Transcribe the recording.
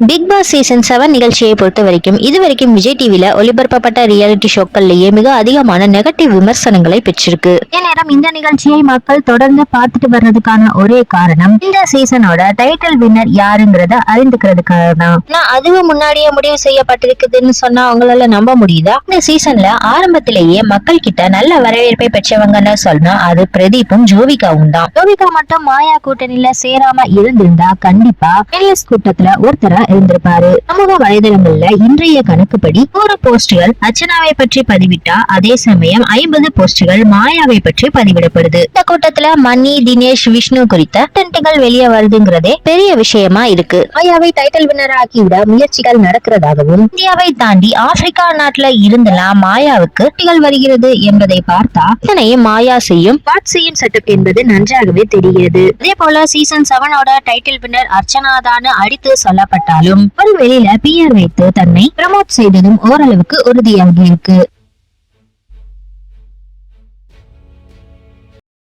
Big Boss season seven நிகழ்ச்சியை பொறுத்த வரைக்கும் இதுவரைக்கும் விஜய் டிவில ஒளிபரப்பப்பட்ட ரியாலிட்டி ஷோக்கள்லயே மிக அதிகமான நெகட்டிவ் விமர்சனங்களை பெற்றிருக்கு. நேரம் இந்த நிகழ்ச்சியை மக்கள் தொடர்ந்து பார்த்துட்டு வர்றதுக்கான ஒரே காரணம் இந்த சீசனோட டைட்டில் வின்னர் யாருங்கிறத அறிந்துக்கிறதுக்காக தான் நான் அதுவும் முன்னாடியே முடிவு செய்யப்பட்டிருக்குதுன்னு சொன்னா அவங்களால நம்ப முடியுதா? இந்த சீசன்ல ஆரம்பத்திலேயே மக்கள் கிட்ட நல்ல வரவேற்பை பெற்றவங்கன்னு சொன்னா அது பிரதீப்பும் ஜோவிகாவும் தான். ஜோவிகா மட்டும் மாயா கூட்டணியில சேராம இருந்திருந்தா கண்டிப்பா கூட்டத்துல ஒருத்தர இருந்திருப்பாரு சமூக வலைதளங்கள்ல இன்றைய கணக்குப்படி நூறு போஸ்டுகள் அர்ச்சனாவை பற்றி பதிவிட்டா அதே சமயம் ஐம்பது போஸ்டுகள் மாயாவை பற்றி பதிவிடப்படுது. இந்த கூட்டத்துல மணி தினேஷ் விஷ்ணு குறித்த டென்ட்டுகள் வெளியே வருதுங்கிறதே பெரிய விஷயமா இருக்கு. மாயாவை டைட்டில் வின்னர் ஆக்கிவிட முயற்சிகள் நடக்கிறதாகவும் இந்தியாவை தாண்டி ஆப்பிரிக்கா நாட்டுல இருந்தெல்லாம் மாயாவுக்கு போட்டிகள் வருகிறது என்பதை பார்த்தா இத்தனையும் மாயா செய்யும் பாட் செய்யும் செட்டப் என்பது நன்றாகவே தெரிகிறது. அதே போல சீசன் செவனோட டைட்டில் வின்னர் அர்ச்சனாதான்னு அடித்து இருந்தாலும் ஒரு வெளியில பிஆர் வைத்து தன்னை ப்ரமோட் செய்ததும் ஓரளவுக்கு உறுதியாகி இருக்கு.